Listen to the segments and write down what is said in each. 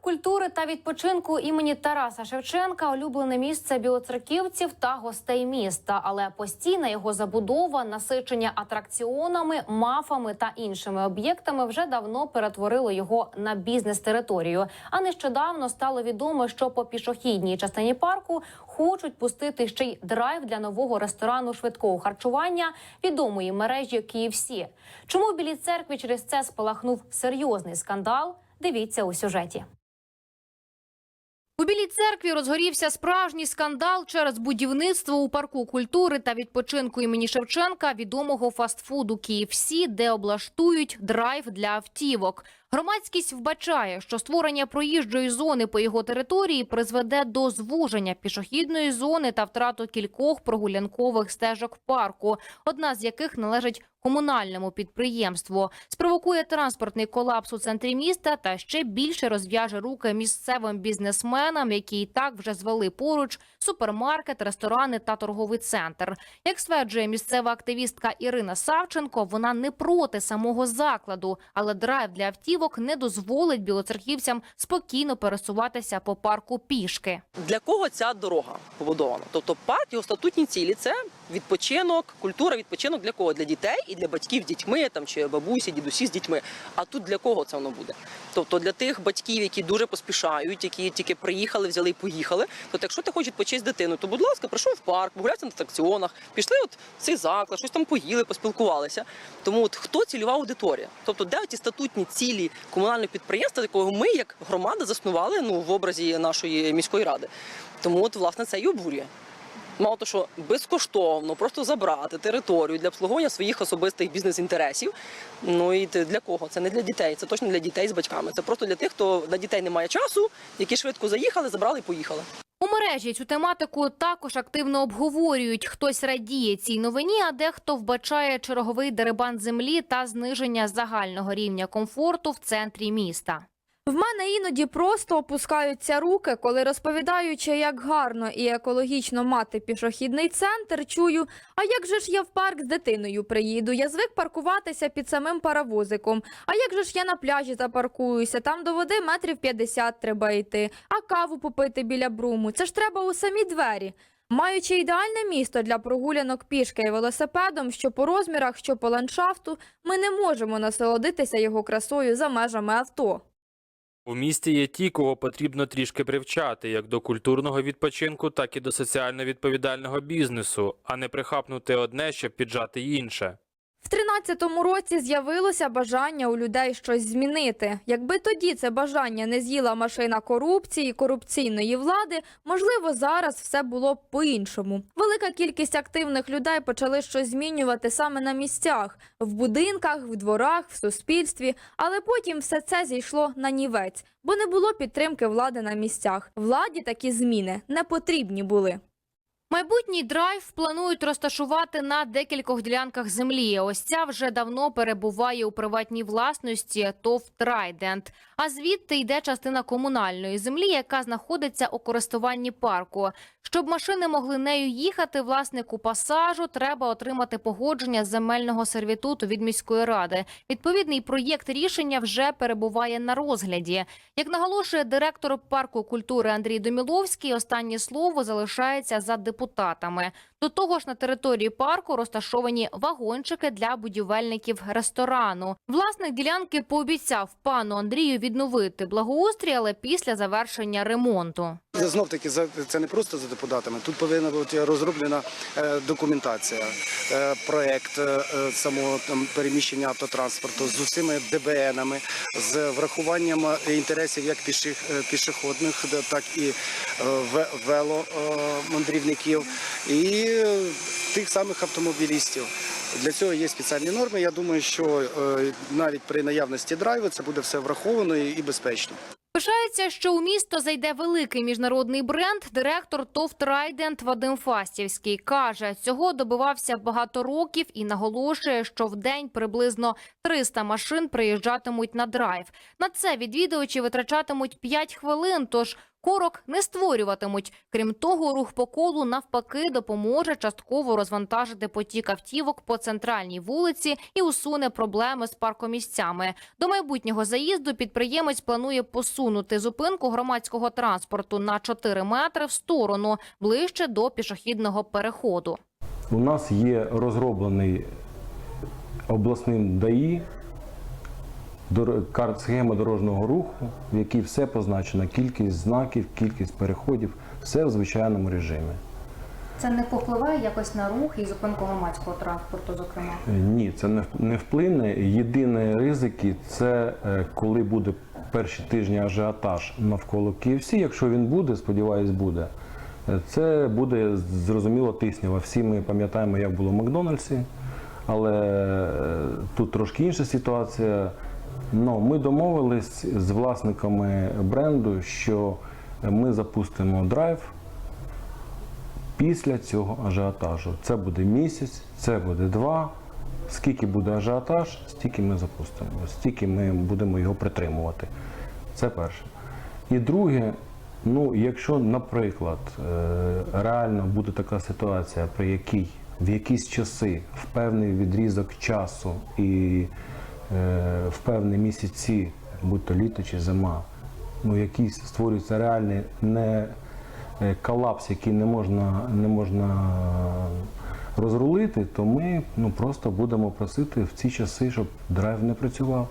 культури та відпочинку імені Тараса Шевченка улюблене місце білоцерківців та гостей міста, але постійна його забудова, насичення атракціонами, мафами та іншими об'єктами вже давно перетворило його на бізнес-територію. А нещодавно стало відомо, що по пішохідній частині парку хочуть пустити ще й драйв для нового ресторану швидкого харчування відомої мережі KFC. Чому в білій церкві через це спалахнув серйозний скандал? Дивіться у сюжеті. У Білій церкві розгорівся справжній скандал через будівництво у парку культури та відпочинку імені Шевченка відомого фастфуду KFC, де облаштують драйв для автівок. Громадськість вбачає, що створення проїжджої зони по його території призведе до звуження пішохідної зони та втрату кількох прогулянкових стежок парку, одна з яких належить комунальному підприємству. Спровокує транспортний колапс у центрі міста та ще більше розв'яже руки місцевим бізнесменам, які і так вже звели поруч супермаркет, ресторани та торговий центр. Як стверджує місцева активістка Ірина Савченко, вона не проти самого закладу, але драйв для автівок не дозволить білоцерківцям спокійно пересуватися по парку пішки. Для кого ця дорога побудована? Тобто парк його статутні цілі це відпочинок, культура, відпочинок для кого? Для дітей і для батьків дітьми, там чи бабусі, дідусі з дітьми. А тут для кого це воно буде? Тобто для тих батьків, які дуже поспішають, які тільки приїхали, взяли і поїхали. Тобто, якщо ти хочеш з дитиною, то будь ласка, прийшов в парк, погулявся на атракціонах, пішли от в цей заклад, щось там поїли, поспілкувалися. Тому от хто цільова аудиторія? Тобто, де ті статутні цілі комунального підприємства, якого ми, як громада, заснували ну в образі нашої міської ради. Тому от власне це і обурює. Мало того, що безкоштовно просто забрати територію для обслуговування своїх особистих бізнес-інтересів. Ну і для кого? Це не для дітей, це точно для дітей з батьками. Це просто для тих, хто на дітей не має часу, які швидко заїхали, забрали і поїхали. У мережі цю тематику також активно обговорюють. Хтось радіє цій новині, а дехто вбачає черговий дерибан землі та зниження загального рівня комфорту в центрі міста. В мене іноді просто опускаються руки, коли розповідаючи, як гарно і екологічно мати пішохідний центр, чую, а як же ж я в парк з дитиною приїду? Я звик паркуватися під самим паровозиком. А як же ж я на пляжі запаркуюся? Там до води метрів 50 треба йти, а каву попити біля бруму. Це ж треба у самі двері. Маючи ідеальне місто для прогулянок пішки і велосипедом, що по розмірах, що по ландшафту, ми не можемо насолодитися його красою за межами авто. У місті є ті, кого потрібно трішки привчати як до культурного відпочинку, так і до соціально відповідального бізнесу, а не прихапнути одне, щоб піджати інше. В 13-му році з'явилося бажання у людей щось змінити. Якби тоді це бажання не з'їла машина корупції, корупційної влади, можливо, зараз все було б по-іншому. Велика кількість активних людей почали щось змінювати саме на місцях, в будинках, в дворах, в суспільстві. Але потім все це зійшло на нівець, бо не було підтримки влади на місцях. Владі такі зміни не потрібні були. Майбутній драйв планують розташувати на декількох ділянках землі. Ось ця вже давно перебуває у приватній власності ТОВ Трайдент. А звідти йде частина комунальної землі, яка знаходиться у користуванні парку. Щоб машини могли нею їхати, власнику пасажу треба отримати погодження земельного сервітуту від міської ради. Відповідний проєкт рішення вже перебуває на розгляді. Як наголошує директор парку культури Андрій Доміловський, останнє слово залишається за депутатами. До того ж, на території парку розташовані вагончики для будівельників ресторану. Власник ділянки пообіцяв пану Андрію відновити благоустрій, але після завершення ремонту. Знов таки це не просто за депутатами. Тут повинна бути розроблена е, документація, е, проект е, самого там переміщення автотранспорту з усіма ДБНами, з врахуванням інтересів як піших пішохідних, так і веломандрівників і тих самих автомобілістів. Для цього є спеціальні норми. Я думаю, що навіть при наявності драйву це буде все враховано і безпечно. Пишається, що у місто зайде великий міжнародний бренд. Директор ТОВ Трайдент Вадим Фастівський каже, цього добивався багато років і наголошує, що в день приблизно 300 машин приїжджатимуть на драйв. На це відвідувачі витрачатимуть 5 хвилин. Тож Корок не створюватимуть. Крім того, рух по колу навпаки допоможе частково розвантажити потік автівок по центральній вулиці і усуне проблеми з паркомісцями. До майбутнього заїзду підприємець планує посунути зупинку громадського транспорту на 4 метри в сторону, ближче до пішохідного переходу. У нас є розроблений обласним ДАІ схема дорожнього руху, в якій все позначено: кількість знаків, кількість переходів, все в звичайному режимі. Це не попливає якось на рух і зупинку громадського транспорту, зокрема. Е, Ні, це не не вплине. Єдині ризики це е, коли буде перші тижні ажіотаж навколо KFC, Якщо він буде, сподіваюсь, буде. е, Це буде зрозуміло тиснява. Всі ми пам'ятаємо, як було в Макдональдсі, але тут трошки інша ситуація. Ну, ми домовились з власниками бренду, що ми запустимо драйв після цього ажіотажу. Це буде місяць, це буде два. Скільки буде ажіотаж, стільки ми запустимо, стільки ми будемо його притримувати. Це перше. І друге, ну, якщо, наприклад, е, реально буде така ситуація, при якій в якісь часи, в певний відрізок часу і в певні місяці, будь то літо чи зима, ну, якийсь створюється реальний не е, колапс, який не можна, не можна розрулити, то ми ну, просто будемо просити в ці часи, щоб драйв не працював.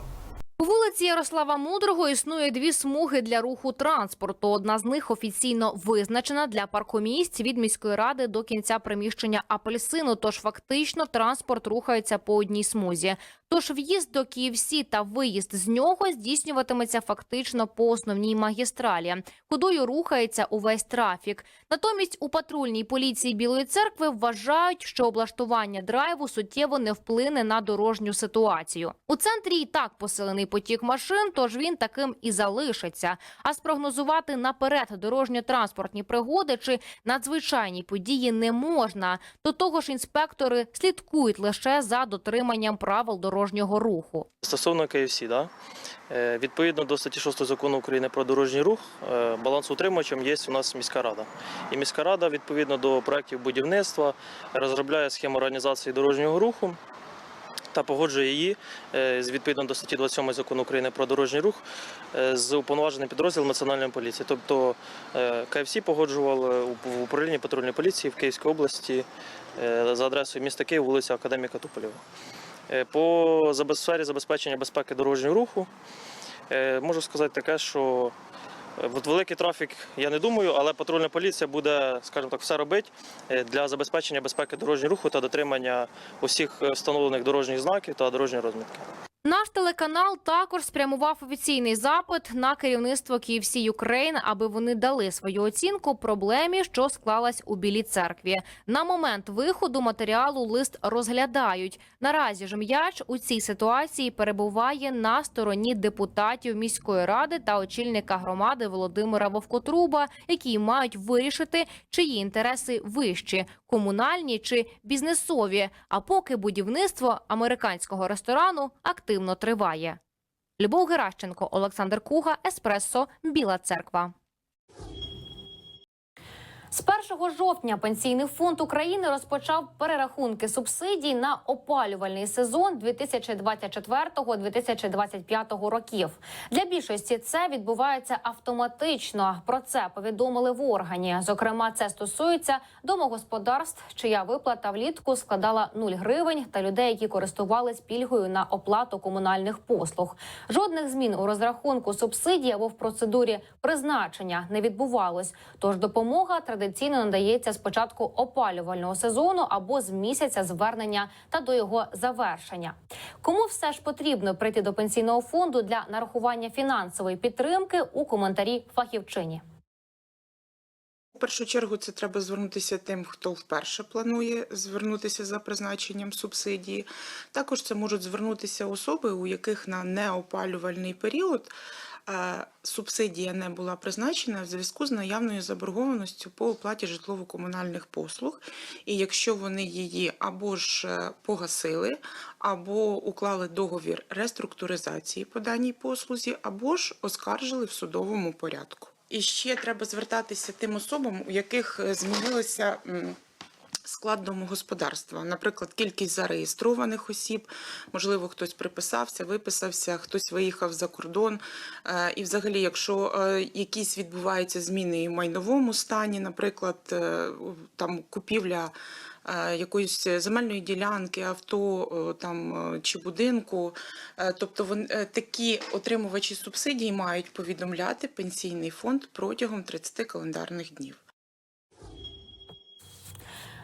У вулиці Ярослава Мудрого існує дві смуги для руху транспорту. Одна з них офіційно визначена для паркомісць від міської ради до кінця приміщення апельсину. Тож фактично транспорт рухається по одній смузі. Тож в'їзд до KFC та виїзд з нього здійснюватиметься фактично по основній магістралі. Кудою рухається увесь трафік. Натомість у патрульній поліції Білої церкви вважають, що облаштування драйву суттєво не вплине на дорожню ситуацію. У центрі і так посилений потік машин, тож він таким і залишиться. А спрогнозувати наперед дорожньо-транспортні пригоди чи надзвичайні події не можна. До того ж, інспектори слідкують лише за дотриманням правил дорожнього руху. Стосовно KFC, да? Е, відповідно до статті 6 закону України про дорожній рух, е, балансоутримувачем є у нас міська рада. І міська рада, відповідно до проєктів будівництва, розробляє схему організації дорожнього руху та погоджує її е, відповідно до статті 27 закону України про дорожній рух з уповноваженим підрозділом Національної поліції. Тобто КФС погоджував у- в управлінні патрульної поліції в Київській області за адресою міста Київ, вулиця Академіка Туполєва. Е, По сфері забезпечення безпеки дорожнього руху е, можу сказати таке, що е, от великий трафік я не думаю, але патрульна поліція буде, скажімо так, все робити для забезпечення безпеки дорожнього руху та дотримання усіх встановлених дорожніх знаків та дорожньої розмітки. Наш телеканал також спрямував офіційний запит на керівництво KFC Ukraine, аби вони дали свою оцінку проблемі, що склалась у Білій церкві. На момент виходу матеріалу лист розглядають. Наразі ж м'яч у цій ситуації перебуває на стороні депутатів міської ради та очільника громади Володимира Вовкотруба, які мають вирішити, чиї інтереси вищі комунальні чи бізнесові. А поки будівництво американського ресторану активно триває. Любов Геращенко, Олександр Куга, Еспресо, Біла Церква. З 1 жовтня пенсійний фонд України розпочав перерахунки субсидій на опалювальний сезон 2024-2025 років. Для більшості це відбувається автоматично. Про це повідомили в органі. Зокрема, це стосується домогосподарств, чия виплата влітку складала 0 гривень, та людей, які користувались пільгою на оплату комунальних послуг. Жодних змін у розрахунку субсидій або в процедурі призначення не відбувалось. Тож допомога традиційно надається з початку опалювального сезону або з місяця звернення та до його завершення. Кому все ж потрібно прийти до пенсійного фонду для нарахування фінансової підтримки у коментарі фахівчині. У першу чергу це треба звернутися тим, хто вперше планує звернутися за призначенням субсидії. Також це можуть звернутися особи, у яких на неопалювальний період субсидія не була призначена в зв'язку з наявною заборгованістю по оплаті житлово-комунальних послуг. І якщо вони її або ж е, погасили, або уклали договір реструктуризації по даній послузі, або ж оскаржили в судовому порядку. І ще треба звертатися тим особам, у яких е, змінилося. Склад домогосподарства, наприклад, кількість зареєстрованих осіб, можливо, хтось приписався, виписався, хтось виїхав за кордон. Е, І, взагалі, якщо е, якісь відбуваються зміни і в майновому стані, наприклад, е, там купівля якоїсь земельної ділянки, авто там чи будинку, тобто вон, е, такі отримувачі субсидій мають повідомляти пенсійний фонд протягом 30 календарних днів.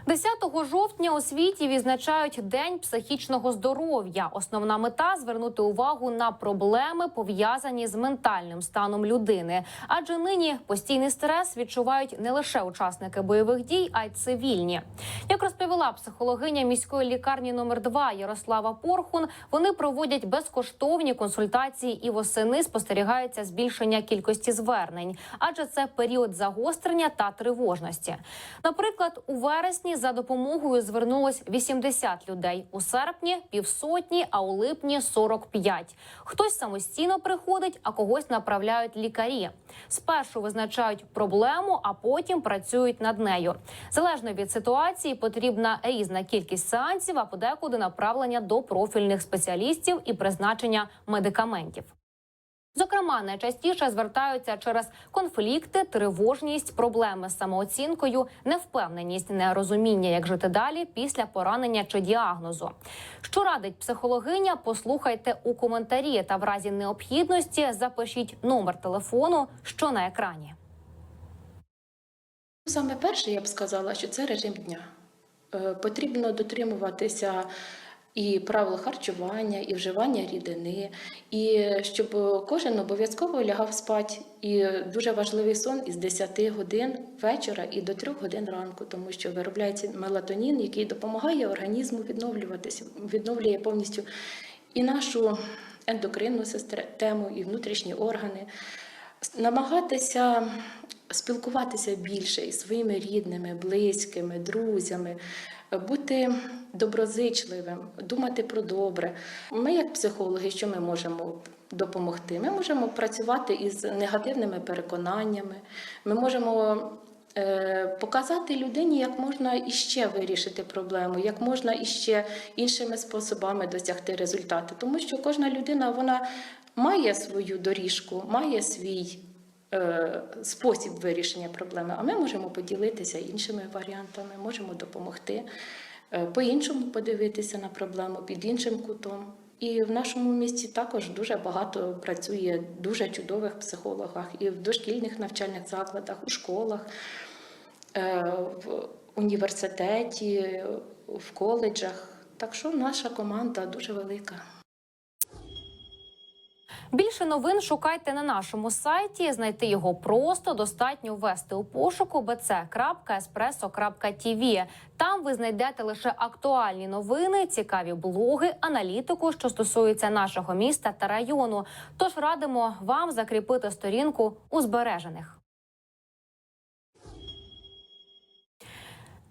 10 жовтня у світі відзначають День психічного здоров'я. Основна мета звернути увагу на проблеми, пов'язані з ментальним станом людини. Адже нині постійний стрес відчувають не лише учасники бойових дій, а й цивільні. Як розповіла психологиня міської лікарні номер 2 Ярослава Порхун, вони проводять безкоштовні консультації і восени спостерігається збільшення кількості звернень, адже це період загострення та тривожності. Наприклад, у вересні за допомогою звернулось 80 людей, у серпні півсотні, а у липні 45. Хтось самостійно приходить, а когось направляють лікарі. Спершу визначають проблему, а потім працюють над нею. Залежно від ситуації, потрібна різна кількість сеансів, а подекуди направлення до профільних спеціалістів і призначення медикаментів. Зокрема, найчастіше звертаються через конфлікти, тривожність, проблеми з самооцінкою, невпевненість, нерозуміння, як жити далі після поранення чи діагнозу. Що радить психологиня? Послухайте у коментарі та в разі необхідності запишіть номер телефону, що на екрані. Саме перше, я б сказала, що це режим дня. Е, Потрібно дотримуватися і правил харчування, і вживання рідини, і щоб кожен обов'язково лягав спати. І дуже важливий сон із 10 годин вечора і до 3 годин ранку, тому що виробляється мелатонін, який допомагає організму відновлюватися, відновлює повністю і нашу ендокринну систему, і внутрішні органи намагатися спілкуватися більше із своїми рідними, близькими, друзями, бути доброзичливим, думати про добре. Ми, як психологи, що ми можемо допомогти? Ми можемо працювати із негативними переконаннями, ми можемо. е, Показати людині, як можна іще вирішити проблему, як можна іще іншими способами досягти результату. Тому що кожна людина вона має свою доріжку, має свій спосіб вирішення проблеми, а ми можемо поділитися іншими варіантами, можемо допомогти е, по-іншому подивитися на проблему під іншим кутом. І в нашому місті також дуже багато працює дуже чудових психологів і в дошкільних навчальних закладах, у школах, е, в університеті, в коледжах. Так що наша команда дуже велика. Більше новин шукайте на нашому сайті. Знайти його просто достатньо ввести у пошуку bc.espresso.tv. Там ви знайдете лише актуальні новини, цікаві блоги, аналітику, що стосується нашого міста та району. Тож радимо вам закріпити сторінку у збережених.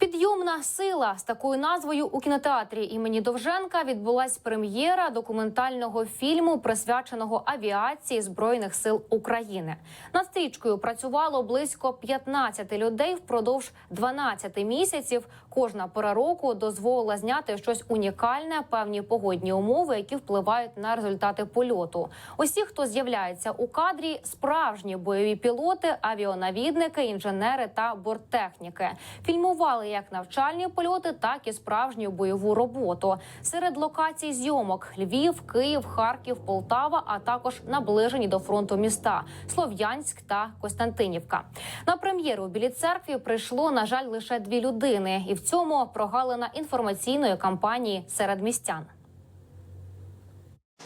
Підйомна сила з такою назвою у кінотеатрі імені Довженка відбулась прем'єра документального фільму, присвяченого авіації збройних сил України. Над стрічкою працювало близько 15 людей впродовж 12 місяців. Кожна пора року дозволила зняти щось унікальне, певні погодні умови, які впливають на результати польоту. Усі, хто з'являється у кадрі, справжні бойові пілоти, авіонавідники, інженери та борттехніки. Фільмували як навчальні польоти, так і справжню бойову роботу. Серед локацій зйомок Львів, Київ, Харків, Полтава, а також наближені до фронту міста Слов'янськ та Костянтинівка. На прем'єру у Білій церкві прийшло, на жаль, лише дві людини, і в цьому прогалина інформаційної кампанії серед містян.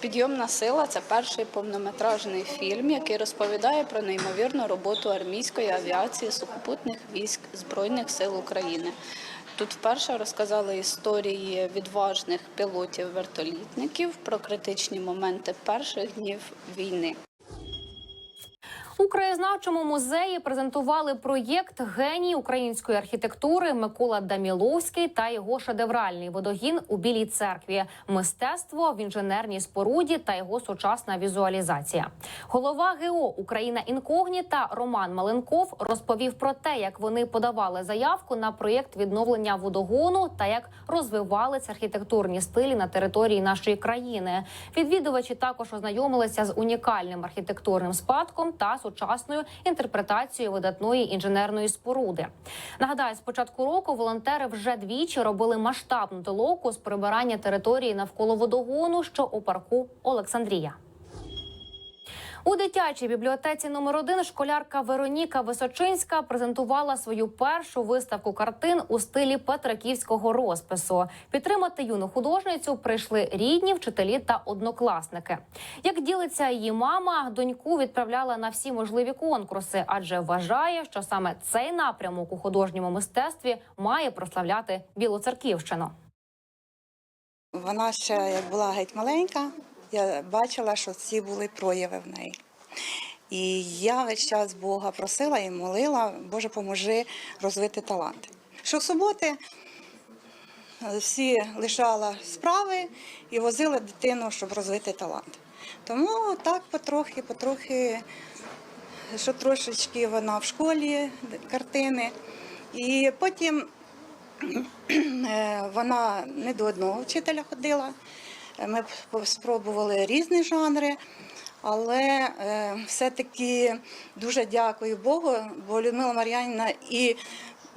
Підйомна сила це перший повнометражний фільм, який розповідає про неймовірну роботу армійської авіації сухопутних військ Збройних сил України. Тут вперше розказали історії відважних пілотів-вертолітників про критичні моменти перших днів війни. Краєзнавчому музеї презентували проєкт геній української архітектури Микола Даміловський та його шедевральний водогін у Білій церкві, мистецтво в інженерній споруді та його сучасна візуалізація. Голова ГО Україна інкогніта Роман Маленков розповів про те, як вони подавали заявку на проєкт відновлення водогону та як розвивались архітектурні стилі на території нашої країни. Відвідувачі також ознайомилися з унікальним архітектурним спадком та сучасною інтерпретацією видатної інженерної споруди. Нагадаю, з початку року волонтери вже двічі робили масштабну толоку з прибирання території навколо водогону, що у парку Олександрія. У дитячій бібліотеці номер 1 школярка Вероніка Височинська презентувала свою першу виставку картин у стилі петраківського розпису. Підтримати юну художницю прийшли рідні, вчителі та однокласники. Як ділиться її мама, доньку відправляла на всі можливі конкурси, адже вважає, що саме цей напрямок у художньому мистецтві має прославляти Білоцерківщину. Вона ще як була геть маленька, я бачила, що ці були прояви в неї. І я весь час Бога просила і молила, Боже, поможи розвити таланти. Щосуботи е, всі лишала справи і возила дитину, щоб розвити талант. Тому так потрохи, потрохи, що трошечки вона в школі картини. І потім Е, Вона не до одного вчителя ходила. Ми спробували різні жанри, але е, все-таки дуже дякую Богу, бо Людмила Мар'янівна і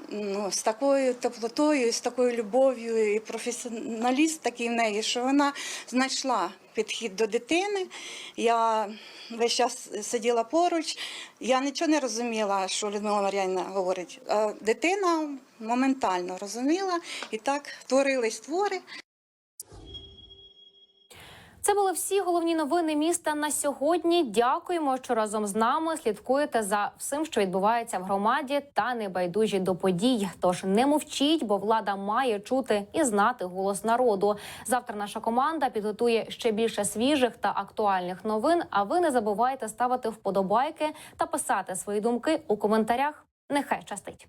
ну, з такою теплотою, з такою любов'ю, і професіоналіст такий в неї, що вона знайшла підхід до дитини. Я весь час сиділа поруч. Я нічого не розуміла, що Людмила Мар'янівна говорить. А дитина моментально розуміла, і так творились твори. Це були всі головні новини міста на сьогодні. Дякуємо, що разом з нами слідкуєте за всім, що відбувається в громаді, та не байдужі до подій. Тож не мовчіть, бо влада має чути і знати голос народу. Завтра наша команда підготує ще більше свіжих та актуальних новин. А ви не забувайте ставити вподобайки та писати свої думки у коментарях. Нехай щастить.